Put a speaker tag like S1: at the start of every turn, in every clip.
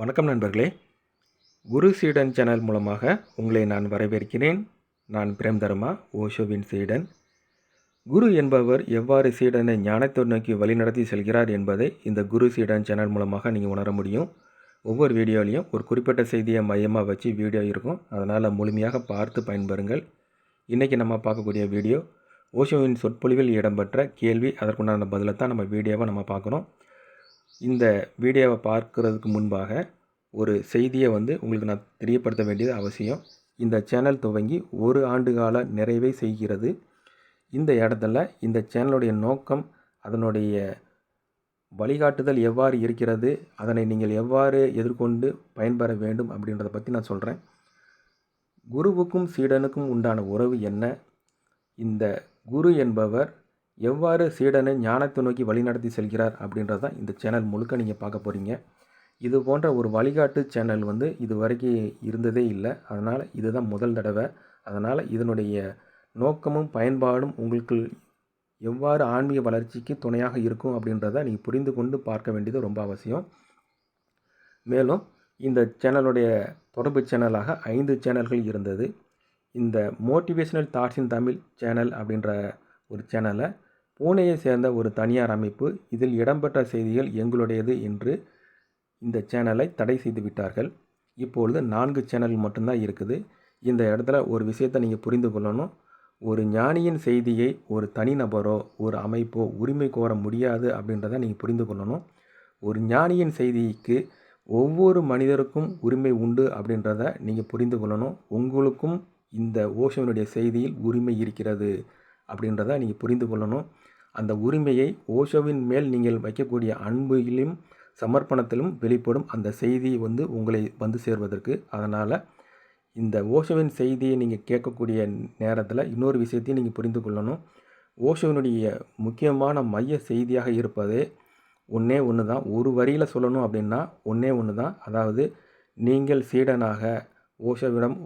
S1: வணக்கம் நண்பர்களே. குரு சீடன் சேனல் மூலமாக உங்களை நான் வரவேற்கிறேன். நான் பிரேம் தர்மா ஓஷோவின் சீடன். குரு என்பவர் எவ்வாறு சீடனை ஞானத்தை நோக்கி வழிநடத்தி செல்கிறார் என்பதை இந்த குரு சீடன் சேனல் மூலமாக நீங்கள் உணர முடியும். ஒவ்வொரு வீடியோலையும் ஒரு குறிப்பிட்ட செய்தியை மையமாக வச்சு வீடியோ இருக்கும். அதனால் முழுமையாக பார்த்து பயன்பெறுங்கள். இன்றைக்கி நம்ம பார்க்கக்கூடிய வீடியோ ஓஷோவின் சொற்பொழிவில் இடம்பெற்ற கேள்வி அதற்குண்டான பதிலை தான் நம்ம வீடியோவை நம்ம பார்க்குறோம் இந்த வீடியோவை பார்க்குறதுக்கு முன்பாக ஒரு செய்தியை வந்து உங்களுக்கு நான் தெரியப்படுத்த வேண்டியது அவசியம். இந்த சேனல் துவங்கி ஒரு ஆண்டு கால நிறைவை செய்கிறது. இந்த இடத்துல இந்த சேனலுடைய நோக்கம் அதனுடைய வழிகாட்டுதல் எவ்வாறு இருக்கிறது அதனை நீங்கள் எவ்வாறு எதிர்கொண்டு பயன்பெற வேண்டும் அப்படின்றத பற்றி நான் சொல்கிறேன் குருவுக்கும் சீடனுக்கும் உண்டான உறவு என்ன? இந்த குரு என்பவர் எவ்வாறு சீடனை ஞானத்தை நோக்கி வழிநடத்தி செல்கிறார் அப்படின்றது தான் இந்த சேனல் முழுக்க நீங்கள் பார்க்க போகிறீங்க இது போன்ற ஒரு வழிகாட்டு சேனல் வந்து இது வரைக்கும் இருந்ததே இல்லை. அதனால் இதுதான் முதல் தடவை. அதனால் இதனுடைய நோக்கமும் பயன்பாடும் உங்களுக்கு எவ்வாறு ஆன்மீக வளர்ச்சிக்கு துணையாக இருக்கும் அப்படின்றத நீங்கள் புரிந்து கொண்டு பார்க்க வேண்டியது ரொம்ப அவசியம். மேலும் இந்த சேனலுடைய தொடர்பு சேனலாக ஐந்து சேனல்கள் இருந்தது. இந்த motivational thoughts in Tamil channel அப்படின்ற ஒரு சேனலை பூனையை சேர்ந்த ஒரு தனியார் அமைப்பு இதில் இடம்பெற்ற செய்திகள் எங்களுடையது என்று இந்த சேனலை தடை செய்து விட்டார்கள். இப்பொழுது நான்கு சேனல் மட்டும்தான் இருக்குது. இந்த இடத்துல ஒரு விஷயத்தை நீங்கள் புரிந்து கொள்ளணும். ஒரு ஞானியின் செய்தியை ஒரு தனிநபரோ ஒரு அமைப்போ உரிமை கோர முடியாது அப்படின்றத நீங்கள் புரிந்து கொள்ளணும். ஒரு ஞானியின் செய்திக்கு ஒவ்வொரு மனிதருக்கும் உரிமை உண்டு அப்படின்றத நீங்கள் புரிந்து கொள்ளணும். உங்களுக்கும் இந்த ஓஷோனுடைய செய்தியில் உரிமை இருக்கிறது அப்படின்றத நீங்கள் புரிந்து கொள்ளணும். அந்த உரிமையை ஓஷோவின் மேல் நீங்கள் வைக்கக்கூடிய அன்பிலும் சமர்ப்பணத்திலும் வெளிப்படும் அந்த செய்தி வந்து உங்களை வந்து சேர்வதற்கு. அதனால் இந்த ஓஷோவின் செய்தியை நீங்கள் கேட்கக்கூடிய நேரத்தில் இன்னொரு விஷயத்தையும் நீங்கள் புரிந்து கொள்ளணும். ஓஷோவினுடைய முக்கியமான மைய செய்தியாக இருப்பதே ஒன்றே ஒன்று தான் ஒரு வரியில் சொல்லணும் அப்படின்னா ஒன்றே ஒன்று தான் அதாவது நீங்கள் சீடனாக ஓஷோவிடம்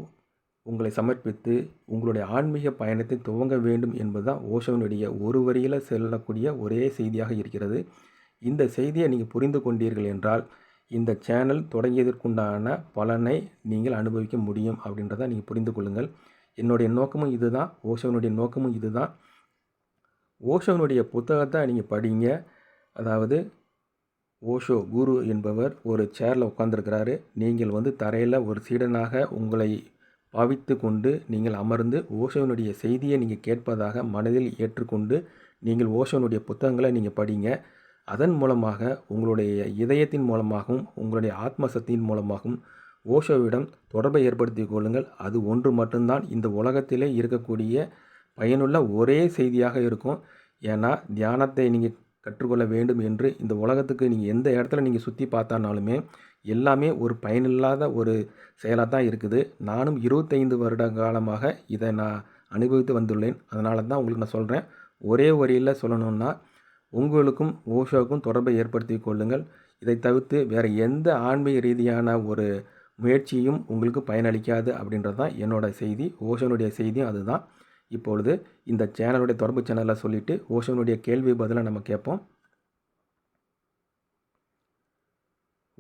S1: உங்களை சமர்ப்பித்து உங்களுடைய ஆன்மீக பயணத்தை துவங்க வேண்டும் என்பதுதான் ஓஷோவினுடைய ஒரு வரியில் செல்லக்கூடிய ஒரே செய்தியாக இருக்கிறது. இந்த செய்தியை நீங்கள் புரிந்து கொண்டீர்கள் என்றால் இந்த சேனல் தொடங்கியதற்குண்டான பலனை நீங்கள் அனுபவிக்க முடியும் அப்படின்றத நீங்கள் புரிந்து கொள்ளுங்கள். என்னுடைய நோக்கமும் இதுதான். ஓஷோனுடைய நோக்கமும் இதுதான். ஓஷோனுடைய புத்தகத்தை நீங்கள் படிங்க. அதாவது ஓஷோ குரு என்பவர் ஒரு சேரில் உட்காந்துருக்கிறாரு நீங்கள் வந்து தரையில் ஒரு சீடனாக உங்களை பாவித்து கொண்டு நீங்கள் அமர்ந்து ஓஷோனுடைய செய்தியை நீங்கள் கேட்பதாக மனதில் ஏற்றுக்கொண்டு நீங்கள் ஓஷோனுடைய புத்தகங்களை நீங்கள் படிங்க. அதன் மூலமாக உங்களுடைய இதயத்தின் மூலமாகவும் உங்களுடைய ஆத்மசக்தியின் மூலமாகவும் ஓஷோவிடம் தொடர்பை ஏற்படுத்தி கொள்ளுங்கள். அது ஒன்று மட்டும்தான். இந்த உலகத்திலே இருக்கக்கூடிய பயனுள்ள ஒரே செய்தியாக இருக்கும். ஏன்னா தியானத்தை நீங்கள் கற்றுக்கொள்ள வேண்டும் என்று இந்த உலகத்துக்கு நீங்கள் எந்த இடத்துல நீங்கள் சுற்றி பார்த்தானாலுமே எல்லாமே ஒரு பயனில்லாத ஒரு செயலாக தான் இருக்குது. நானும் இருபத்தைந்து வருட காலமாக இதை நான் அனுபவித்து வந்துள்ளேன். அதனால தான் உங்களுக்கு நான் சொல்கிறேன் ஒரே வரியில் சொல்லணுன்னா உங்களுக்கும் ஓஷோவுக்கும் தொடர்பை ஏற்படுத்தி கொள்ளுங்கள். இதை தவிர்த்து வேறு எந்த ஆன்மீக ரீதியான ஒரு முயற்சியும் உங்களுக்கு பயனளிக்காது அப்படின்றது தான் என்னோடய செய்தி. ஓஷோனுடைய செய்தியும் அதுதான். இப்பொழுது இந்த சேனலுடைய தொடர்பு சேனலில் சொல்லிவிட்டு ஓஷோனுடைய கேள்வி பதிலாக நம்ம கேட்போம்.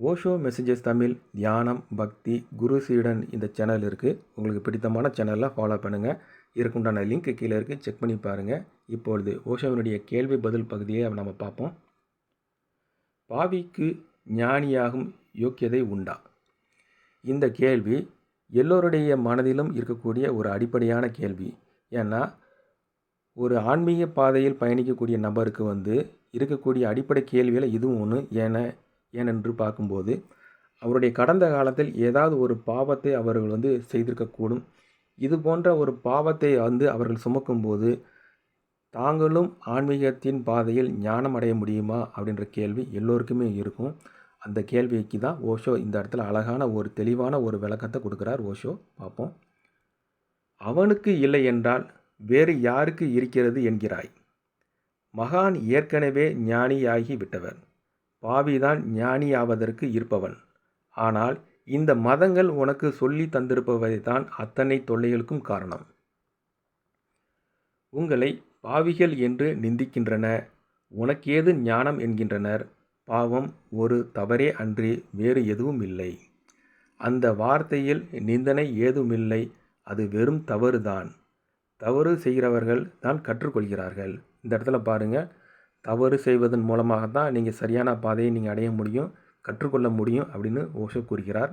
S1: ஓஷோ மெசேஜஸ் தமிழ் தியானம் பக்தி குரு சீடன் இந்த சேனல் இருக்குது உங்களுக்கு பிடித்தமான சேனலில் ஃபாலோ பண்ணுங்கள் இருக்குண்டான லிங்க் கீழே இருக்குது செக் பண்ணி பாருங்கள் இப்பொழுது ஓஷோவினுடைய கேள்வி பதில் பகுதியை நம்ம பார்ப்போம். பாவிக்கு ஞானியாகும் யோக்கியதை உண்டா? இந்த கேள்வி எல்லோருடைய மனதிலும் இருக்கக்கூடிய ஒரு அடிப்படையான கேள்வி. ஏன்னா ஒரு ஆன்மீக பாதையில் பயணிக்கக்கூடிய நபருக்கு வந்து இருக்கக்கூடிய அடிப்படை கேள்வியில் இதுவும் ஒன்று ஏன்னா ஏனென்று பார்க்கும்போது அவருடைய கடந்த காலத்தில் ஏதாவது ஒரு பாவத்தை அவர்கள் வந்து செய்திருக்கக்கூடும். இது போன்ற ஒரு பாவத்தை வந்து அவர்கள் சுமக்கும்போது தாங்களும் ஆன்மீகத்தின் பாதையில் ஞானம் அடைய முடியுமா? அப்படின்ற கேள்வி எல்லோருக்குமே இருக்கும். அந்த கேள்விக்கு தான் ஓஷோ இந்த இடத்துல அழகான ஒரு தெளிவான ஒரு விளக்கத்தை கொடுக்குறார். ஓஷோ பார்ப்போம். அவனுக்கு இல்லை என்றால் வேறு யாருக்கு இருக்கிறது என்கிறாய்? மகான் ஏற்கனவே ஞானியாகி விட்டவர். பாவிதான் ஞானியாவதற்கு இருப்பவன். ஆனால் இந்த மதங்கள் உனக்கு சொல்லி தந்திருப்பவை தான் அத்தனை தொல்லைகளுக்கும் காரணம். உங்களை பாவிகள் என்று நிந்திக்கின்றன. உனக்கேது ஞானம் என்கின்றனர். பாவம் ஒரு தவறே அன்றி வேறு எதுவும் இல்லை. அந்த வார்த்தையில் நிந்தனை ஏதுமில்லை. அது வெறும் தவறுதான். தவறு செய்கிறவர்கள் தான் கற்றுக்கொள்கிறார்கள். இந்த இடத்துல பாருங்கள் தவறு செய்வதன் மூலமாக தான் நீங்கள் சரியான பாதையை நீங்கள் அடைய முடியும் கற்றுக்கொள்ள முடியும் அப்படின்னு ஓஷோ கூறுகிறார்.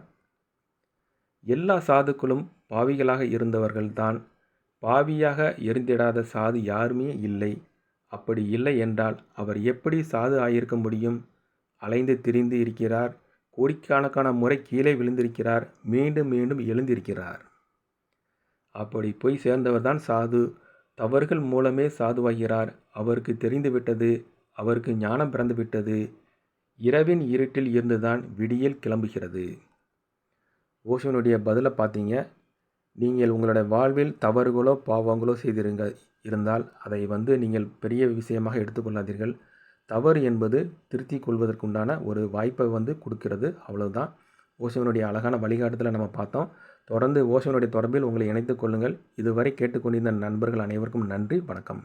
S1: எல்லா சாதுக்களும் பாவிகளாக இருந்தவர்கள்தான். பாவியாக எரிந்திடாத சாது யாருமே இல்லை. அப்படி இல்லை என்றால் அவர் எப்படி சாது ஆகியிருக்க முடியும்? அலைந்து திரிந்து இருக்கிறார். கோடிக்கணக்கான முறை கீழே விழுந்திருக்கிறார். மீண்டும் மீண்டும் எழுந்திருக்கிறார். அப்படி போய் சேர்ந்தவர் தான் சாது. தவறுகள் மூலமே சாதுவாகிறார். அவருக்கு தெரிந்துவிட்டது அவருக்கு ஞானம் பிறந்துவிட்டது. இரவின் இருட்டில் இருந்துதான் விடியல் கிளம்புகிறது. ஓஷோனுடைய பதிலை பார்த்தீங்க. நீங்கள் உங்களுடைய வாழ்வில் தவறுகளோ பாவங்களோ செய்திருங்க இருந்தால் அதை வந்து நீங்கள் பெரிய விஷயமாக எடுத்துக்கொள்ளாதீர்கள். தவறு என்பது திருத்தி கொள்வதற்குண்டான ஒரு வாய்ப்பை வந்து கொடுக்கிறது. அவ்வளவுதான். ஓஷோனுடைய அழகான வழிகாட்டுதலை நம்ம பார்த்தோம். தொடர்ந்து ஓசோனுடைய தொடர்பில் உங்களை இணைத்துக் கொள்ளுங்கள். இதுவரை கேட்டுக்கொண்டிருந்த நண்பர்கள் அனைவருக்கும் நன்றி வணக்கம்.